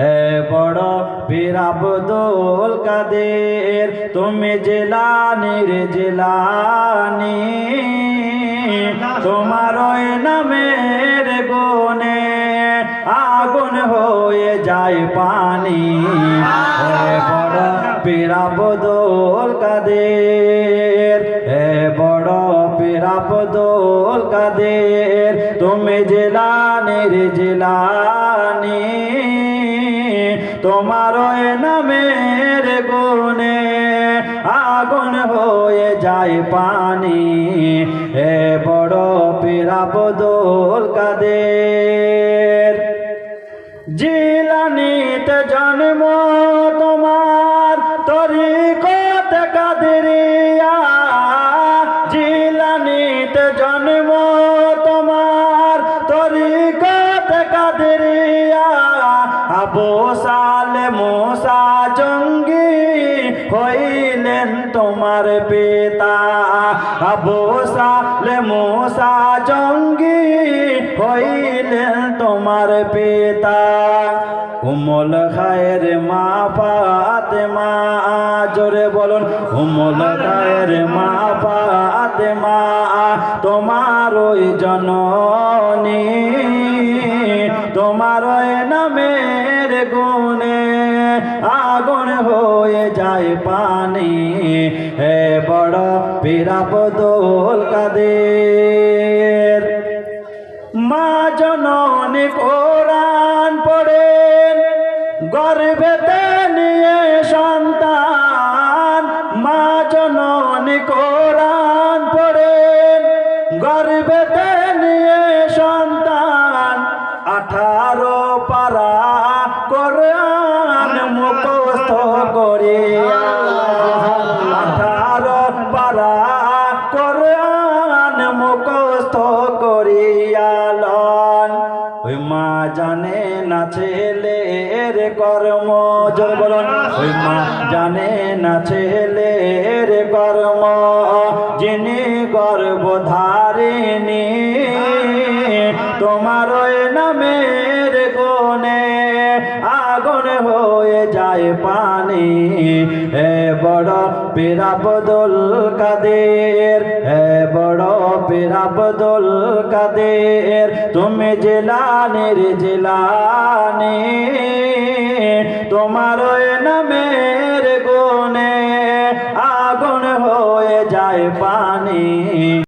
হে বড় পীর আব্দুল কাদের, তুমি জেলানির জেলানি। তোমার ওই নামের গুণে আগুন হয়ে যায় পানি। হে বড় পীর আব্দুল কাদের, হে বড় পীর আব্দুল কাদের তুমি জেলানির জেলানি, তোমার নামের গুণে আগুন হয়ে যায় পানি। এ বড় পীরাবদুল কাদের? জিলানিতে জন্ম তোমার তরি তরিকত কাদরিয়া। জিলানিতে জন্ম আবু সালে মোসা জঙ্গি হইলেন তোমার পিতা। আবু সালে মোসা জঙ্গি হইলেন তোমার পিতা। উমল খায়ের মা পাতে মা জোরে বলুন, উমল খায়ের মা পাতে মা তোমার ওই জননী, তোমার ওই নামের গুণে আগুন হয়ে যায় পানি। হে বড় পীরাবদোল কাদের। মা জননী কোরআন পড়েন গর্ভেতে নিয়ে সন্তান। মা জননী কোরআন পড়েন গর্ভেতে নিয়ে সন্তান। আঠারো পারা জানে না ছেলের কর্ম। জোর বলুন। ওই মা। জানে না ছেলের কর্ম। যিনি গর্ভধারিণী তোমার ওই নামের গুণে আগুন হয়ে যায় পানি। এ বড় পীরাবদুল কাদের পীরাবদুল কাদের তুমি জেলানির জেলানি। তোমার নামের গুণে আগুন হয়ে যায় পানি।